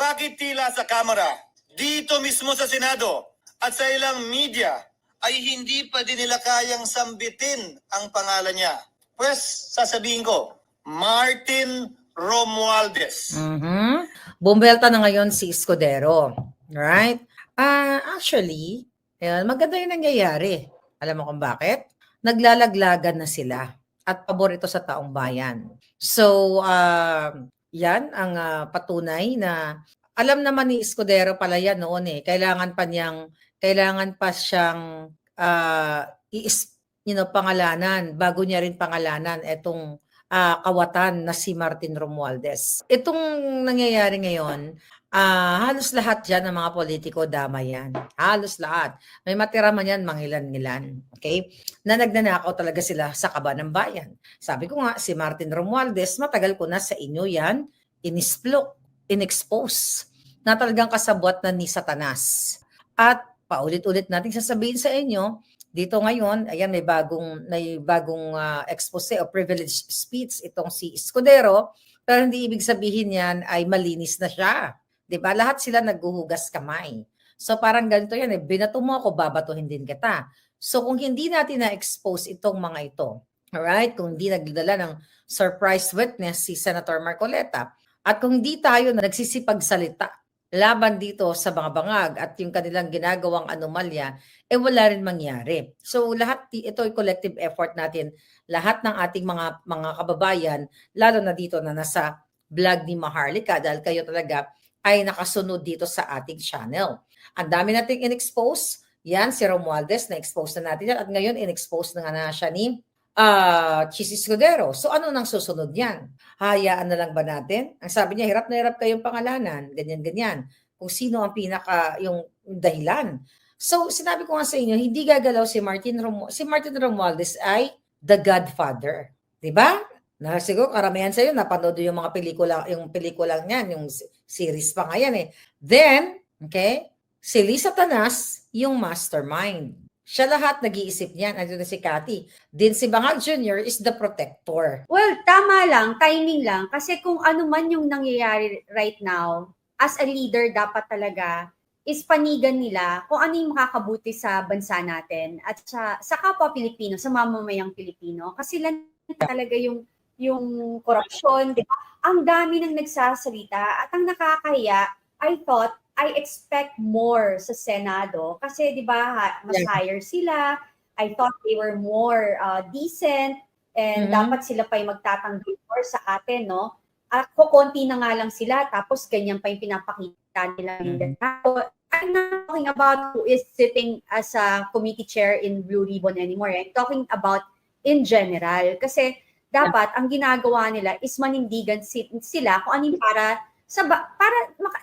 Bakit tila sa Kamara, dito mismo sa Senado, at sa ilang media, ay hindi pa din nila kayang sambitin ang pangalan niya? Pues, sasabihin ko, Martin Romualdez. Mhm. Bumbelta na ngayon si Escudero. Right? Ah, actually, ayan, maganda yung nangyayari. Alam mo kung bakit? Naglalaglagan na sila at pabor ito sa taong bayan. So, ah, yan ang ah, patunay na alam naman ni Escudero pala yan noon eh. Kailangan pa niyang, kailangan pa siyang ah, i-is- you know, pangalanan, bago niya rin pangalanan itong ah, kawatan na si Martin Romualdez. Itong nangyayari ngayon, ah, halos lahat dyan ng mga politiko dama yan. Halos lahat. May matira man yan, mangilan-ngilan. Okay? Na nagnanakaw talaga sila sa kaba ng bayan. Sabi ko nga, si Martin Romualdez, matagal ko na sa inyo yan, inisplok, inexpose, na talagang kasabwat na ni Satanas. At paulit-ulit nating sasabihin sa inyo, dito ngayon, ayan may bagong may bagong ah, expose o privileged speech itong si Escudero, pero hindi ibig sabihin yan ay malinis na siya. 'Di ba? Lahat sila naghuhugas kamay. So parang ganito yan eh, binato mo ako, babatuhin din kita. So kung hindi natin na-expose itong mga ito, alright, kung hindi nagdala ng surprise witness si Senator Marcoleta, at kung hindi tayo na nagsisipagsalita laban dito sa mga bangag at yung kanilang ginagawang anomalya, eh wala rin mangyari. So lahat ito ay collective effort natin, lahat ng ating mga mga kababayan, lalo na dito na nasa vlog ni Maharlika dahil kayo talaga ay nakasunod dito sa ating channel. Ang dami nating in-expose. Yan, si Romualdez, na-expose na natin yan. At ngayon, in-expose na nga na siya ni ah Chis Escudero. So ano nang susunod yan? Hayaan na lang ba natin? Ang sabi niya, hirap na hirap kayong pangalanan, ganyan-ganyan. Kung sino ang pinaka, yung dahilan. So sinabi ko nga sa inyo, hindi gagalaw si Martin Romu si Martin Romualdez ay the godfather. ba? Na siguro karamihan sa iyo napanood yung mga pelikula, yung pelikulang niyan, yung series pa nga yan eh. Then, okay, si Lisa Tanas, yung mastermind. Siya lahat nag-iisip niyan. Andun na si Cathy. Din si Bangag Jr. is the protector. Well, tama lang, timing lang. Kasi kung ano man yung nangyayari right now, as a leader, dapat talaga is panigan nila kung ano yung makakabuti sa bansa natin at sa, sa kapwa Pilipino, sa mamamayang Pilipino. Kasi lang talaga yung yung korupsyon, di ba? Ang dami nang nagsasalita at ang nakakahiya, I thought, I expect more sa Senado kasi di ba mas Yeah. higher sila. I thought they were more uh, decent and Mhm. dapat sila pa yung magtatanggol more sa atin, no? At kukonti na nga lang sila, tapos ganyan pa yung pinapakita nila. Mhm. So, I'm not talking about who is sitting as a committee chair in Blue Ribbon anymore. I'm talking about in general. Kasi dapat ang ginagawa nila is manindigan si- sila kung ano yung para sa para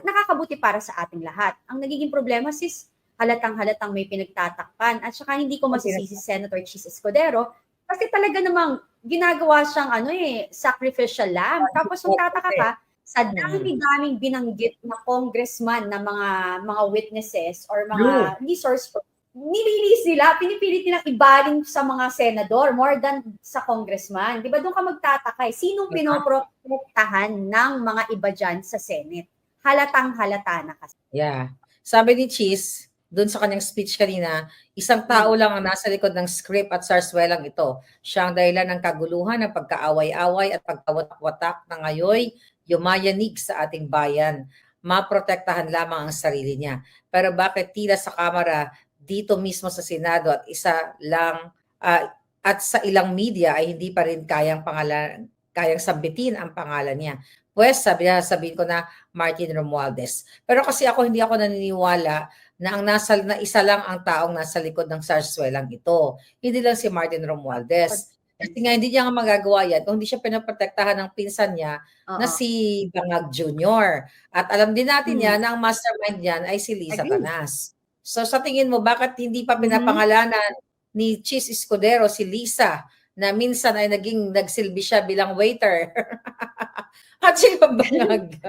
nakakabuti para sa ating lahat. Ang nagiging problema sis halatang halatang may pinagtatakpan. At saka hindi ko masisisi si Senator Chis Escudero kasi talaga namang ginagawa siyang ano eh sacrificial lamb. Tapos kung tataka ka sa dami-daming binanggit na congressman na mga mga witnesses or mga resource nililis nila, pinipilit nilang ibaling sa mga senador more than sa congressman. Di ba doon ka magtataka eh, sinong pinoprotektahan ng mga iba dyan sa Senate? Halatang halata na kasi. Yeah. Sabi ni Cheese, doon sa kanyang speech kanina, isang tao lang ang nasa likod ng script at sarswelang ito. Siya ang dahilan ng kaguluhan, ng pagkaaway-away at pagkawatak-watak na ngayoy yumayanig sa ating bayan. Maprotektahan lamang ang sarili niya. Pero bakit tila sa Kamara, dito mismo sa Senado at isa lang ah, at sa ilang media ay hindi pa rin kayang pangalan kayang sambitin ang pangalan niya. Pues sabi sabihin ko na Martin Romualdez. Pero kasi ako hindi ako naniniwala na ang nasa na isa lang ang taong nasa likod ng sarswelang ito. Hindi lang si Martin Romualdez. Kasi nga hindi niya nga magagawa yan kung hindi siya pinaprotektahan ng pinsan niya Oo. na si Bangag Jr. At alam din natin Hmm. yan na ang mastermind niyan ay si Lisa. Tanas. So sa tingin mo, bakit hindi pa pinapangalanan ni Chis Escudero si Lisa na minsan ay naging nagsilbi siya bilang waiter? At si Bangag.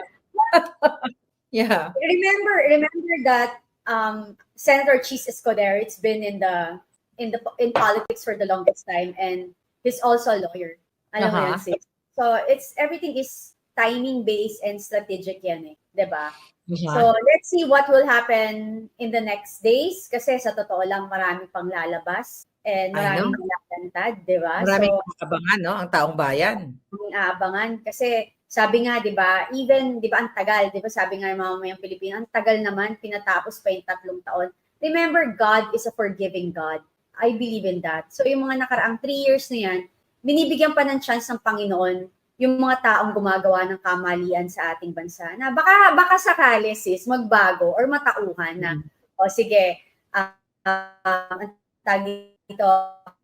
yeah. remember remember that um, Senator Chis Escudero it's been in the in the in politics for the longest time and he's also a lawyer alam mo Aha. yun sis so it's everything is timing based and strategic yan eh 'di ba Mhm. So, let's see what will happen in the next days. Kasi sa totoo lang, marami pang lalabas. And I know. maraming lalantad, di ba? Maraming So, abangan, no? Ang taong bayan. maraming aabangan. Kasi sabi nga, di ba, even, di ba, ang tagal, di ba, sabi nga ng mga mamayang Pilipino, ang tagal naman, pinatapos pa yung tatlong taon. Remember, God is a forgiving God. I believe in that. So, yung mga nakaraang three years na yan, binibigyan pa ng chance ng Panginoon yung mga taong gumagawa ng kamalian sa ating bansa na baka baka sakali sis magbago or matauhan na. O sige ah ah, ang tagi dito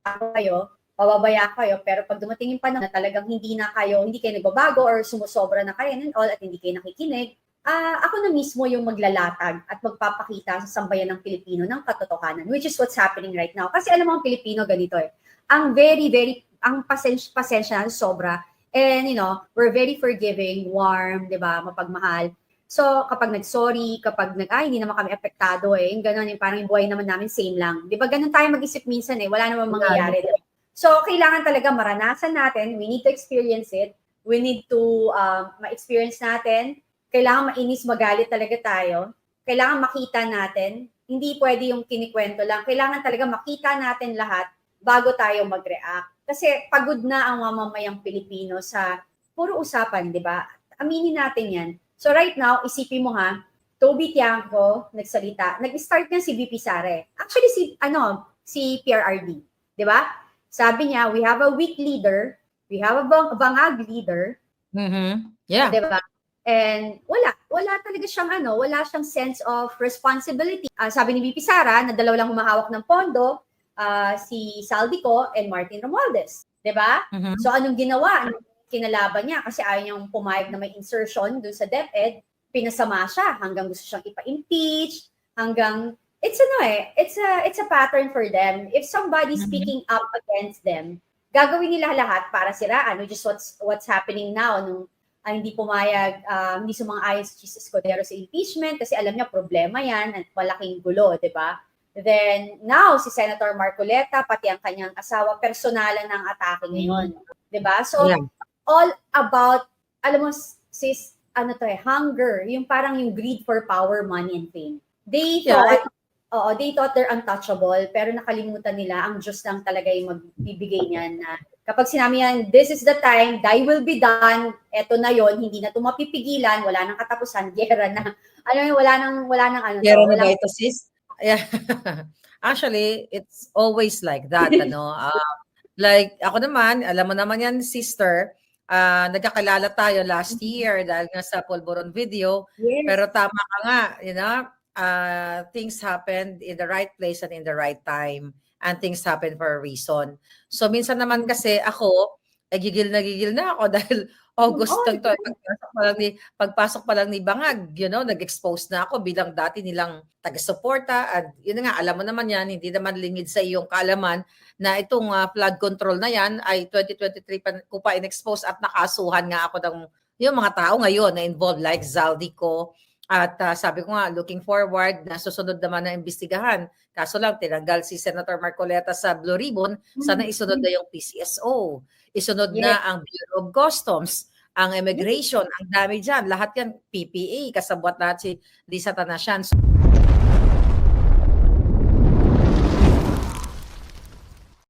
ako kayo pababaya kayo pero pag dumating yung panahon na talagang hindi na kayo hindi kayo nagbabago or sumusobra na kayo and all at hindi kayo nakikinig ah ako na mismo yung maglalatag at magpapakita sa sambayan ng Pilipino ng katotohanan which is what's happening right now. Kasi alam mo ang Pilipino ganito eh. Ang very very ang pasensya, pasensya sobra And, you know, we're very forgiving, warm, di ba, mapagmahal. So, kapag nag-sorry, kapag nag, ay, hindi naman kami apektado eh, yung gano'n, yung parang yung buhay naman namin same lang. Di ba, ganun tayo mag-isip minsan eh, wala namang mangyayari. di ba? So, kailangan talaga maranasan natin, we need to experience it, we need to um, ma-experience natin, kailangan mainis, magalit talaga tayo, kailangan makita natin, hindi pwede yung kinikwento lang, kailangan talaga makita natin lahat bago tayo mag-react. Kasi pagod na ang mamamayang Pilipino sa puro usapan, di ba? Aminin natin yan. So right now, isipin mo ha, Toby Tiangco nagsalita. Nag-start niya si VP Sare. Actually, si, ano, si PRRD. Di ba? Sabi niya, we have a weak leader, we have a bang, bangag leader, Mhm. Yeah. di ba? And wala, wala talaga siyang ano, wala siyang sense of responsibility. Ah, sabi ni VP Sara na dalawa lang humahawak ng pondo, ah, si Saldico and Martin Romualdez, 'di ba? Mhm. So anong ginawa? Anong kinalaban niya kasi ayaw niyang pumayag na may insertion dun sa DepEd, pinasama siya hanggang gusto siyang ipa-impeach, hanggang it's ano eh, it's a it's a pattern for them. If somebody Mhm. speaking up against them, gagawin nila lahat para siraan, which is what's what's happening now nung ah, hindi pumayag, ah, hindi sumang-ayon si Jesus Cordero sa impeachment kasi alam niya problema yan at malaking gulo, di ba? Then now, si Senator Marcoleta, pati ang kanyang asawa, personalan ng atake ngayon. Di ba? So, Yeah. all about, alam mo, sis, ano to eh, hunger, yung parang yung greed for power, money, and fame. They Yeah, thought, oo, they thought they're untouchable, pero nakalimutan nila, ang Diyos lang talaga yung magbibigay niyan na kapag sinabi yan, this is the time, thy will be done, eto na yon hindi na ito mapipigilan, wala nang katapusan, gera na. Ano yun, wala nang, wala nang ano. Meron na ba ito, sis? Yeah. Actually, it's always like that, ano. Ah, like, ako naman, alam mo naman yan, sister, ah nagkakilala tayo last year dahil nga sa Polvoron video. Yes. Pero tama ka nga, you know, uh, things happened in the right place and in the right time. And things happen for a reason. So minsan naman kasi ako, eh, gigil na gigil na ako dahil August Oh, lang to, pagpasok pa lang ni, pagpasok pa lang ni Bangag, you know, nag-expose na ako bilang dati nilang taga-suporta. At yun nga, alam mo naman yan, hindi naman lingid sa iyong kaalaman na itong ah, flood control na yan ay 2023 pa, ko pa in-expose at nakasuhan nga ako ng yung mga tao ngayon na involved like Zaldico at ah, sabi ko nga looking forward na susunod naman na imbestigahan. Kaso lang tinanggal si Senator Marcoleta sa Blue Ribbon, sana isunod na yung PCSO. Isunod na ang Bureau of Customs, ang immigration, ang dami dyan. Lahat yan PPA, kasabwat lahat si Lisa Tanasian.